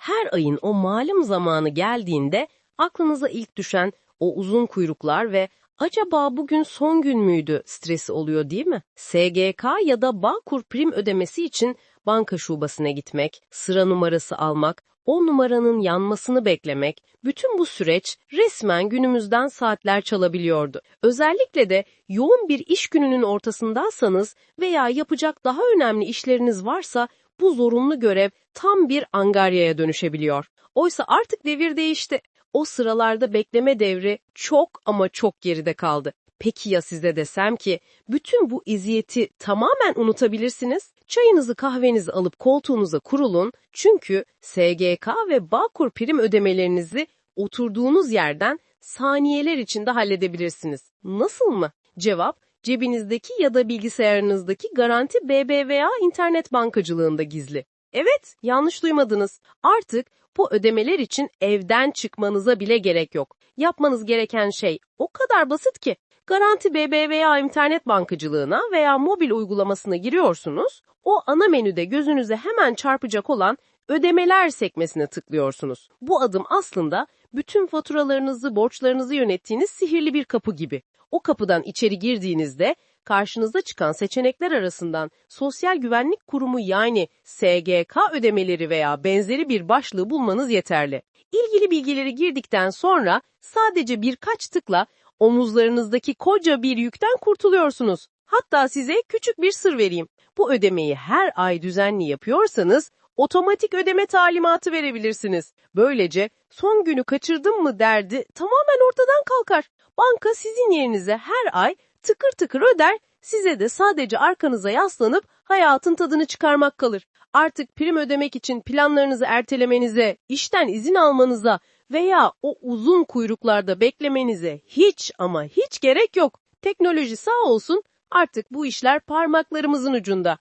Her ayın o malum zamanı geldiğinde aklınıza ilk düşen o uzun kuyruklar ve acaba bugün son gün müydü stresi oluyor değil mi? SGK ya da Bağkur prim ödemesi için banka şubesine gitmek, sıra numarası almak, o numaranın yanmasını beklemek, bütün bu süreç resmen günümüzden saatler çalabiliyordu. Özellikle de yoğun bir iş gününün ortasındaysanız veya yapacak daha önemli işleriniz varsa bu zorunlu görev tam bir angaryaya dönüşebiliyor. Oysa artık devir değişti. O sıralarda bekleme devri çok ama çok geride kaldı. Peki ya size desem ki bütün bu eziyeti tamamen unutabilirsiniz? Çayınızı kahvenizi alıp koltuğunuza kurulun çünkü SGK ve Bağkur prim ödemelerinizi oturduğunuz yerden saniyeler içinde halledebilirsiniz. Nasıl mı? Cevap cebinizdeki ya da bilgisayarınızdaki Garanti BBVA internet bankacılığında gizli. Evet, yanlış duymadınız. Artık bu ödemeler için evden çıkmanıza bile gerek yok. Yapmanız gereken şey o kadar basit ki. Garanti BBVA internet bankacılığına veya mobil uygulamasına giriyorsunuz. O ana menüde gözünüze hemen çarpacak olan ödemeler sekmesine tıklıyorsunuz. Bu adım aslında bütün faturalarınızı, borçlarınızı yönettiğiniz sihirli bir kapı gibi. O kapıdan içeri girdiğinizde karşınıza çıkan seçenekler arasından Sosyal Güvenlik Kurumu yani SGK ödemeleri veya benzeri bir başlığı bulmanız yeterli. İlgili bilgileri girdikten sonra sadece birkaç tıkla omuzlarınızdaki koca bir yükten kurtuluyorsunuz. Hatta size küçük bir sır vereyim. Bu ödemeyi her ay düzenli yapıyorsanız otomatik ödeme talimatı verebilirsiniz. Böylece son günü kaçırdım mı derdi tamamen ortadan kalkar. Banka sizin yerinize her ay tıkır tıkır öder, size de sadece arkanıza yaslanıp hayatın tadını çıkarmak kalır. Artık prim ödemek için planlarınızı ertelemenize, işten izin almanıza veya o uzun kuyruklarda beklemenize hiç ama hiç gerek yok. Teknoloji sağ olsun artık bu işler parmaklarımızın ucunda.